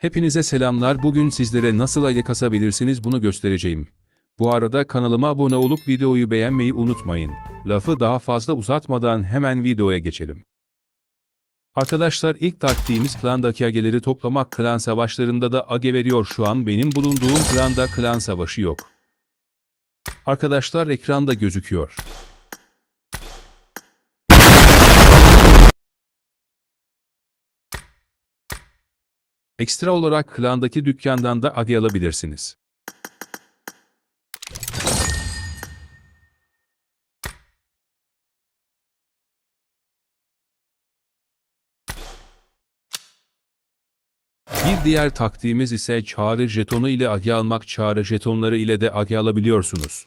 Hepinize selamlar. Bugün sizlere nasıl ayı kasabilirsiniz bunu göstereceğim. Bu arada kanalıma abone olup videoyu beğenmeyi unutmayın. Lafı daha fazla uzatmadan hemen videoya geçelim. Arkadaşlar ilk taktiğimiz klandaki ageleri toplamak klan savaşlarında da age veriyor şu an benim bulunduğum klanda klan savaşı yok. Arkadaşlar ekranda gözüküyor. Ekstra olarak klandaki dükkandan da age alabilirsiniz. Bir diğer taktiğimiz ise çağrı jetonu ile age almak çağrı jetonları ile de age alabiliyorsunuz.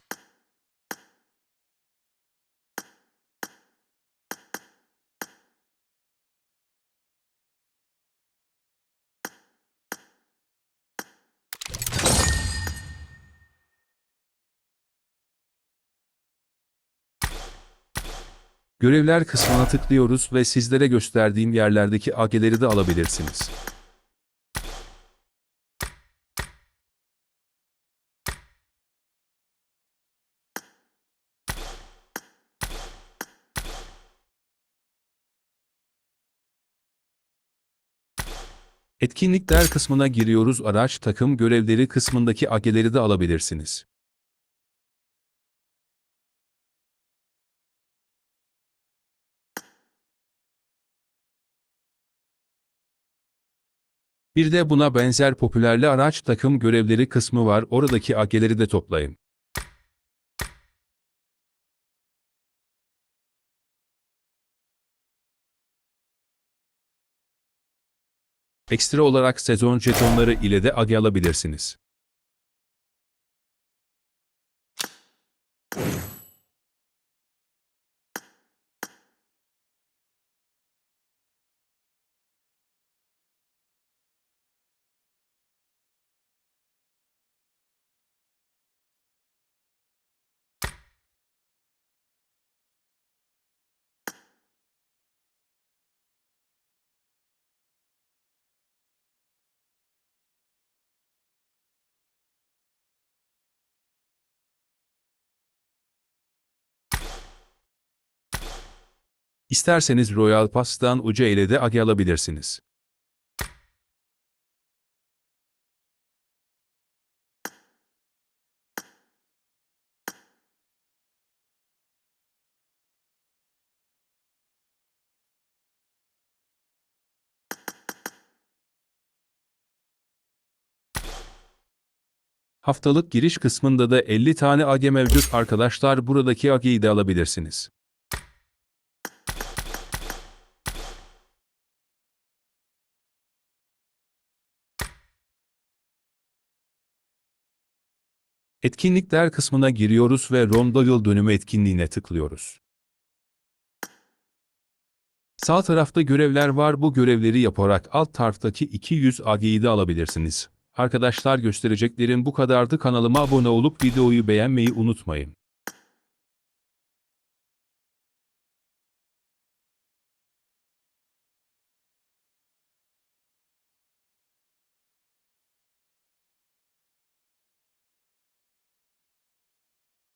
Görevler kısmına tıklıyoruz ve sizlere gösterdiğim yerlerdeki ageleri de alabilirsiniz. Etkinlikler kısmına giriyoruz araç takım görevleri kısmındaki ageleri de alabilirsiniz. Bir de buna benzer popülerli araç takım görevleri kısmı var oradaki ageleri de toplayın. Ekstra olarak sezon jetonları ile de age alabilirsiniz. İsterseniz Royal Pass'tan uca ile de age alabilirsiniz. Haftalık giriş kısmında da 50 tane age mevcut arkadaşlar buradaki ageyi de alabilirsiniz. Etkinlikler kısmına giriyoruz ve Ronda Yıl Dönümü etkinliğine tıklıyoruz. Sağ tarafta görevler var bu görevleri yaparak alt taraftaki 200 AG'yi de alabilirsiniz. Arkadaşlar göstereceklerim bu kadardı kanalıma abone olup videoyu beğenmeyi unutmayın.